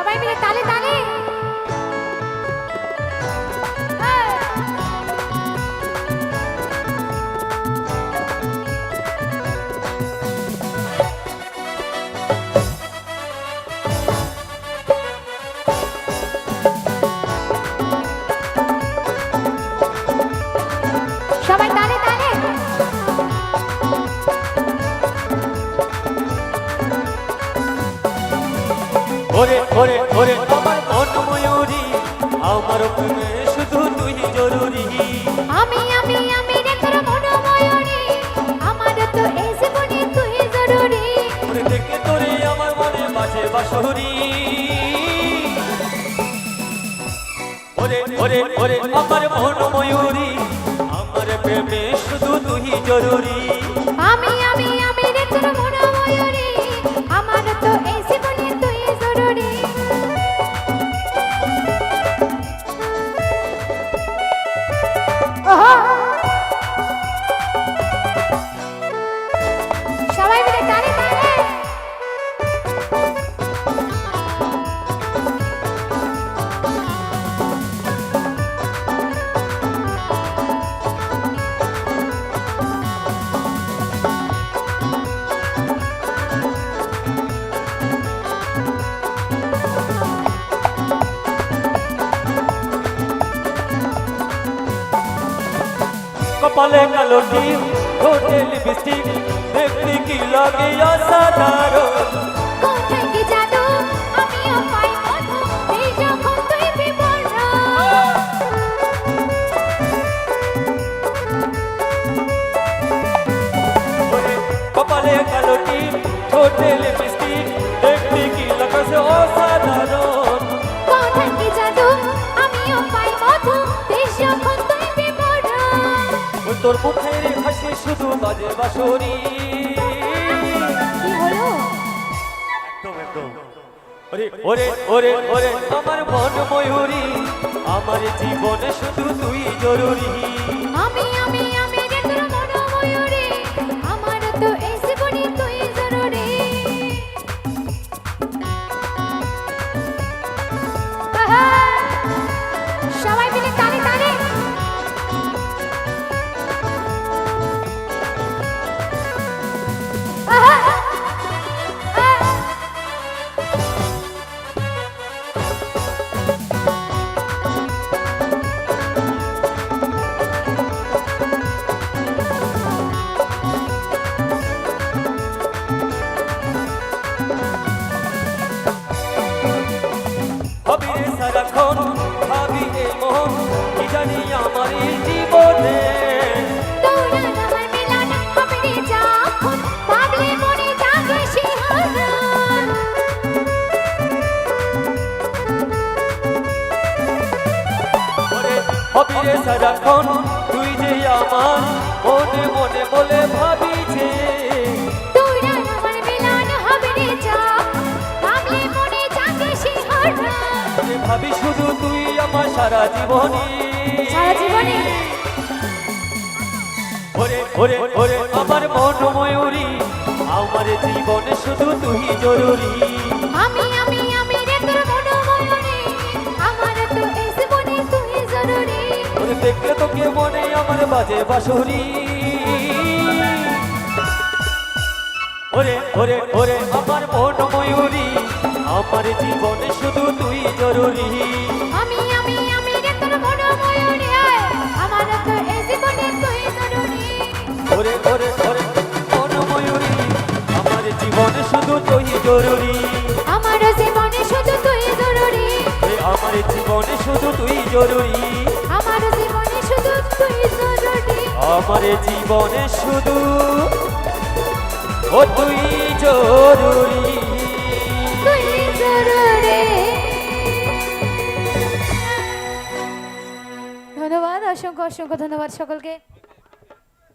সবাই মিলে তালে তালে ওরে ওরে ওরে আমার মন ময়ূরী আমার প্রেমে শুধু তুই জরুরি। আমি আমি আমি রে তোর মন ময়ূরী আমার তো এই জীবনে তুই জরুরি। ওরে দেখে তোরে আমার মনে বাজে বাসুরি ওরে ওরে ওরে আমার মন ময়ূরী আমার প্রেমে শুধু তুই জরুরি। আমি আমি কপালে কালো টিপ ঠোঁটে লিপস্টিক দেখতে কি লাগে অসাধারণ। কোথায় কি জাদু আমিও তোর মুখের হাসি শুধু বাজে বাসরি একদম একদম। ওরে ওরে ওরে ওরে আমার মন ময়ূরী আমার জীবনে শুধু তুই জরুরি। আমি আমি সারাক্ষণ ভাবি এ মন কি জানি আমার জীবনে? যখন সারাক্ষণ তুই যে আমার মনে মনে বলে ভাবি যে সারা জীবনী। সারা জীবনে? ওরে ওরে ওরে আমার মন ময়ূরী আমার জীবনে শুধু তুই জরুরি। আমি আমি আমি রে তোর মন ময়ূরী আমার তো এই জীবনে তুই জরুরি। ওরে দেখলে তোকে মনে আমার বাজে বাসুরি ওরে ওরে ওরে আমার মন ময়ূরী আমার জীবনে শুধু তুই জরুরি। জীবনে শুধু তুই জরুরি। আমার জীবনে শুধু তুই জরুরি। আমার জীবনে শুধু তুই জরুরি। আমার জীবনে শুধু তুই জরুরি। আমার জীবনে শুধু ও তুই জরুরি। তুই জরুরি। ধন্যবাদ অসংখ্য অসংখ্য ধন্যবাদ সকলকে।